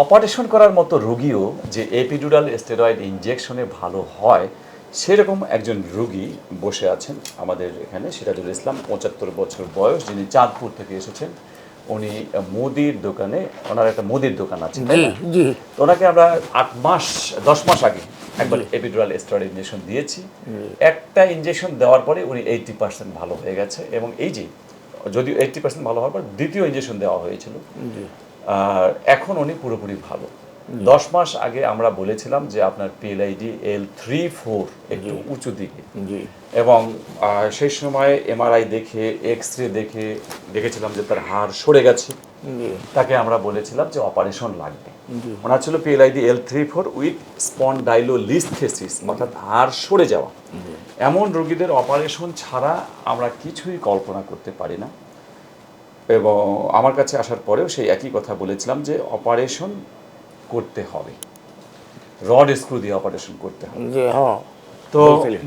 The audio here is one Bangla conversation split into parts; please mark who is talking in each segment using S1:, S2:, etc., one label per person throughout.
S1: অপারেশন করার মতো রোগীও যে এপিডুরাল স্টেরয়েড ইনজেকশনে ভালো হয় সেরকম একজন রুগী বসে আছেন আমাদের এখানে সিরাজুল ইসলাম পঁচাত্তর বছর বয়স যিনি চাঁদপুর থেকে এসেছেন। উনি মুদির দোকানে ওনার একটা মুদির দোকান আছে তো ওনাকে আমরা আট মাস দশ মাস আগে একবার এপিডুরাল স্টেরয়েড ইঞ্জেকশন দিয়েছি। একটা ইঞ্জেকশন দেওয়ার পরে উনি এইটি পার্সেন্ট ভালো হয়ে গেছে এবং এই যে যদিও এইটি পার্সেন্ট ভালো হওয়ার পর দ্বিতীয় ইঞ্জেকশন দেওয়া হয়েছিল। এখন উনি পুরোপুরি ভালো। দশ মাস আগে আমরা বলেছিলাম যে আপনার পিএলআইডি এল থ্রি ফোর একটু উঁচু দিকে। এবং সেই সময় এমআরআই দেখে এক্স রে দেখে দেখেছিলাম যে তার হাড় সরে গেছে। তাকে আমরা বলেছিলাম যে অপারেশন লাগবে। ওনার ছিল PLID L three four with spondylolisthesis অর্থাৎ হাড় সরে যাওয়া। এমন রোগীদের অপারেশন ছাড়া আমরা কিছুই কল্পনা করতে পারি না। এবং আমার কাছে আসার পরেও সেই একই কথা বলেছিলাম যে অপারেশন করতে হবে। রড স্ক্রু দিয়ে অপারেশন করতে হবে।
S2: হ্যাঁ।
S1: তো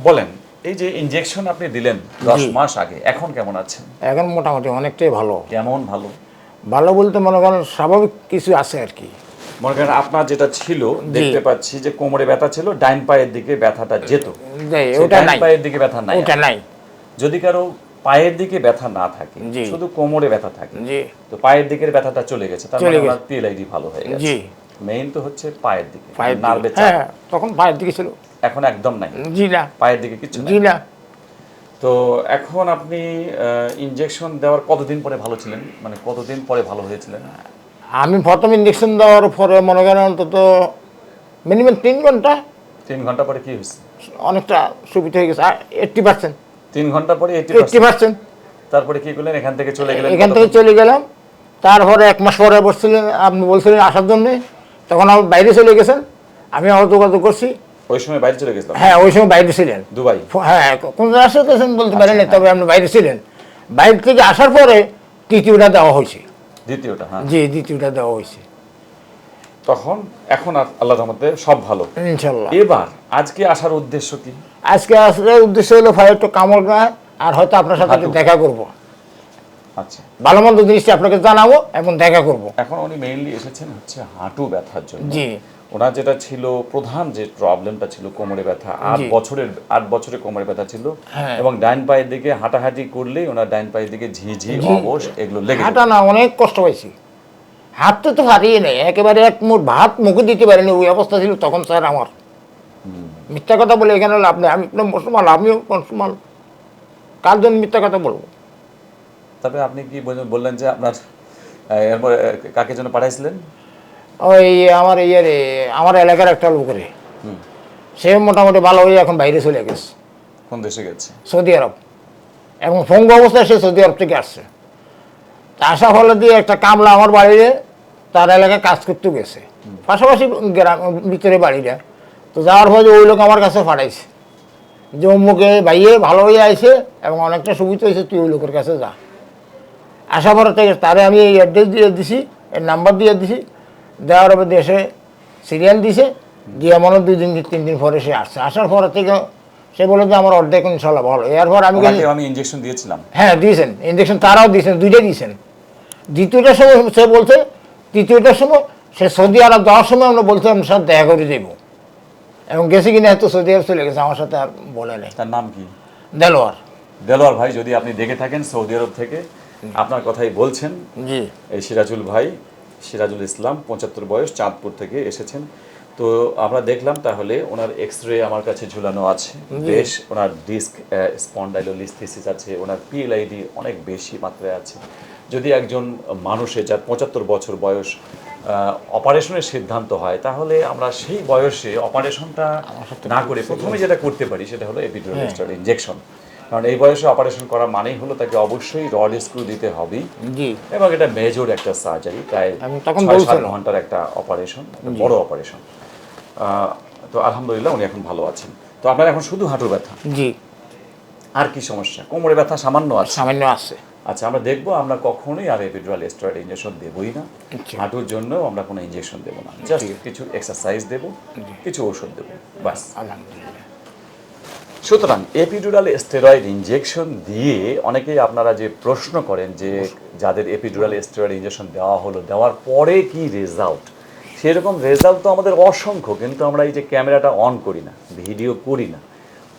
S1: বলেন এই যে ইনজেকশন আপনি দিলেন দশ মাস আগে এখন কেমন আছেন?
S2: এখন মোটামুটি অনেকটাই ভালো।
S1: কেমন ভালো?
S2: ভালো বলতে মনে করেন স্বাভাবিক কিছু আছে আর কি।
S1: মনে করেন আপনার যেটা ছিল দেখতে পাচ্ছি যে কোমরে ব্যথা ছিল ডাইন পায়ের দিকে ব্যথাটা যেত।
S2: ওটা
S1: ডাইন
S2: নাই।
S1: পায়ের দিকে ব্যথা নাই।
S2: ওটা নাই।
S1: যদি কারও পায়ের দিকে ব্যথা না থাকে। শুধু কোমরে ব্যথা থাকে। তো পায়ের দিকের ব্যথাটা চলে গেছে তার মানে
S2: গেছে।
S1: পিএলআইডি ভালো হয়ে গেছে। মেইন তো হচ্ছে পায়ের দিকে
S2: পায়ের
S1: নার্ভে
S2: হ্যাঁ তখন পায়ের দিকে ছিল।
S1: এখন একদম নাই।
S2: জি না।
S1: পায়ের দিকে কিছু
S2: জি না।
S1: তো এখন আপনি ইনজেকশন দেওয়ার কতদিন পরে ভালো ছিলেন? মানে কতদিন পরে ভালো হয়েছিলেন?
S2: আমি প্রথম ইঞ্জেকশন দেওয়ার পরে মনে করেন অন্তত মিনিমাম তিন ঘণ্টা।
S1: তিন ঘণ্টা পরে কি হয়েছে?
S2: অনেকটা সুবিধা হয়ে গেছে। এইট্টি পার্সেন্ট
S1: তিন ঘণ্টা পরে এইটি
S2: এইট্টি পার্সেন্ট
S1: তারপরে কি করলেন? এখান থেকে চলে গেলেন
S2: এখান থেকে চলে গেলাম। তারপরে এক মাস পরে বসছিলেন আপনি বলছিলেন আসার জন্যে। তখন আপনি বাইরে চলে গেছেন। আমি আমার যোগাযোগ করছি।
S1: ওই সময় বাইরে চলে গেছিলাম?
S2: হ্যাঁ ওই সময় বাইরে ছিলেন।
S1: দুবাই?
S2: হ্যাঁ কোন রাস্তা তো বলতে পারেন
S1: আচ্ছা,
S2: তবে আপনি বাইরে ছিলেন। বাইরে থেকে আসার পরে তৃতীয়টা দেওয়া হয়েছে।
S1: দ্বিতীয়টা হ্যাঁ।
S2: জি দ্বিতীয়টা দেওয়া হয়েছে।
S1: তখন এখন আর আল্লাহ রহমতে সব ভালো।
S2: ইনশাল্লাহ
S1: এবার আজকে আসার উদ্দেশ্য কি?
S2: আজকে আসলে উদ্দেশ্য হলো ভাই একটু কামড় গায়ে আর হয়তো আপনার সাথে
S1: হাঁটু।
S2: দেখা করব।
S1: আচ্ছা।
S2: ভালো মন্দ জিনিসটা আপনাকে জানাব এবং দেখা করব।
S1: এখন উনি মেইনলি এসেছেন হচ্ছে হাঁটু ব্যথার জন্য।
S2: জি।
S1: ওনার যেটা ছিল প্রধান যে প্রবলেমটা ছিল কোমরে ব্যথা আট বছরের আট বছরের কোমরে ব্যথা ছিল
S2: হ্যাঁ।
S1: এবং ডাইন পায়ের দিকে হাঁটাহাঁটি করলেই ওনার ডাইন পায়ের দিকে ঝিঝি অবশ এগুলো লেগে
S2: হাঁটা না অনেক কষ্ট পাইছি। হাঁটতে তো হারিয়ে নেই একেবারে এক মুঠ ভাত মুখে দিতে পারেনি ওই অবস্থা ছিল তখন স্যার আমার মিথ্যা কথা বলে এখানে লাভ নেই আমি মুসলমান আমিও মুসলমান কার জন্য মিথ্যা কথা বলব?
S1: তবে আপনি কি বললেন- বললেন যে আপনার কাকে জন্য পাঠাইছিলেন?
S2: ওই আমার ইয়ে আমার এলাকার একটা লোকের। সে মোটামুটি ভালো হয়ে এখন বাইরে চলে গেছে।
S1: কোন দেশে গেছে?
S2: Saudi Arab. এবং পঙ্গু অবস্থায় সে সৌদি আরব থেকে আসছে। আসা ফলে দিয়ে একটা কামলা আমার বাড়িতে তার এলাকায় কাজ করতে গেছে। পাশাপাশি গ্রাম ভিতরে বাড়িটা। তো যাওয়ার ফলে ওই লোক আমার কাছে পাঠাইছে। যে অমুকে ভাইয়ে ভালো হয়ে আইছে এবং অনেকটা সুবিধা হয়েছে তুই ওই লোকের কাছে যা। আসা পরে থেকে তারে আমি এই অ্যাড্রেস দিয়ে দিছি এর নাম্বার দিয়ে দিছি। দেওয়ার পর দেশে সিরিয়াল দিছে। দিয়ে মনে দুই দিন তিন দিন পরে সে আসছে। আসার পরে থেকে সে বলে যে আমার অর্ধেক ইনশাল্লাহ ভালো। এরপর আমি
S1: আমি ইনজেকশন দিয়েছিলাম।
S2: হ্যাঁ দিয়েছেন। ইঞ্জেকশন তারাও দিয়েছেন দুইটাই দিয়েছেন। দ্বিতীয়টার সময় সে বলছে তৃতীয়টার সময় সে সৌদি আরব যাওয়ার সময় আমরা বলছে আমার সাথে দেখা করে দেবো এবং গেছে কিনা হয়তো সৌদি আরব চলে গেছে আমার সাথে আর বলে নেই।
S1: তার নাম কি?
S2: দেলোয়ার।
S1: দেলোয়ার ভাই যদি আপনি দেখে থাকেন সৌদি আরব থেকে আপনার কথাই বলছেন।
S2: জি।
S1: এই সিরাজুল ভাই সিরাজুল ইসলাম পঁচাত্তর বয়স চাঁদপুর থেকে এসেছেন। তো আমরা দেখলাম তাহলে ওনার এক্স রে আমার কাছে ঝুলানো আছে। বেশ ওনার ডিস্ক স্পন্ডাইলোলিস্থিসিস আছে ওনার পিএলআইডি অনেক বেশি মাত্রায় আছে। যদি একজন মানুষের যার পঁচাত্তর বছর বয়স অপারেশনের সিদ্ধান্ত হয় তাহলে আমরা সেই বয়সে অপারেশনটা না করে প্রথমে যেটা করতে পারি সেটা হলো এপিডুরাল ইনজেকশন কারণ এই বয়সে অপারেশন করা মানেই হলো তাকে অবশ্যই রড স্ক্রু দিতে
S2: হবে
S1: এবং এটা মেজর একটা সার্জারি প্রায় ছয় সাত ঘণ্টার একটা অপারেশন বড় অপারেশন তো আলহামদুলিল্লাহ উনি এখন ভালো আছেন। তো আপনার এখন শুধু হাঁটুর ব্যথা?
S2: জি।
S1: আর কি সমস্যা? কোমরে ব্যথা সামান্য আছে?
S2: সামান্য আছে।
S1: আচ্ছা আমরা দেখব আমরা কখনোই আর এপিডুরাল স্টেরয়েড ইঞ্জেকশন দেবই না। হাঁটুর জন্য আমরা কোনো ইঞ্জেকশন দেবো না। জাস্ট কিছু এক্সারসাইজ দেবো কিছু ওষুধ দেবো বাস
S2: আলহামদুলিল্লাহ।
S1: সুতরাং এপিডুরাল স্টেরয়েড ইঞ্জেকশন দিয়ে অনেকেই আপনারা যে প্রশ্ন করেন যে যাদের এপিডুরাল স্টেরয়েড ইনজেকশন দেওয়া হলো দেওয়ার পরে কি রেজাল্ট সেরকম রেজাল্ট তো আমাদের অসংখ্য কিন্তু আমরা এই যে ক্যামেরাটা অন করি না ভিডিও করি না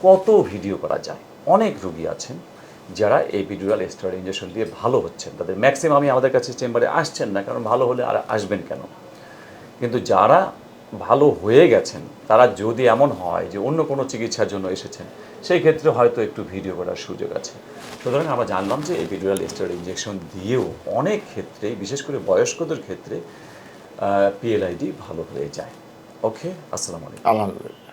S1: কত ভিডিও করা যায়? অনেক রুগী আছেন যারা এই ভিডিওয়াল স্টেরয়েড ইঞ্জেকশন দিয়ে ভালো হচ্ছেন, তাদের ম্যাক্সিমামই আমাদের কাছে চেম্বারে আসছেন না, কারণ ভালো হলে আর আসবেন কেন? কিন্তু যারা ভালো হয়ে গেছেন, তারা যদি এমন হয় যে অন্য কোনো চিকিৎসার জন্য এসেছেন, সেই ক্ষেত্রে হয়তো একটু ভিডিও করার সুযোগ আছে। সুতরাং আমরা জানলাম যে এই এপিডুরাল স্টেরয়েড ইঞ্জেকশন দিয়েও অনেক ক্ষেত্রে, বিশেষ করে বয়স্কদের ক্ষেত্রে পিএলআইডি ভালো হয়ে যায়। ওকে আসসালামু আলাইকুম।
S2: আলহামদুলিল্লাহ।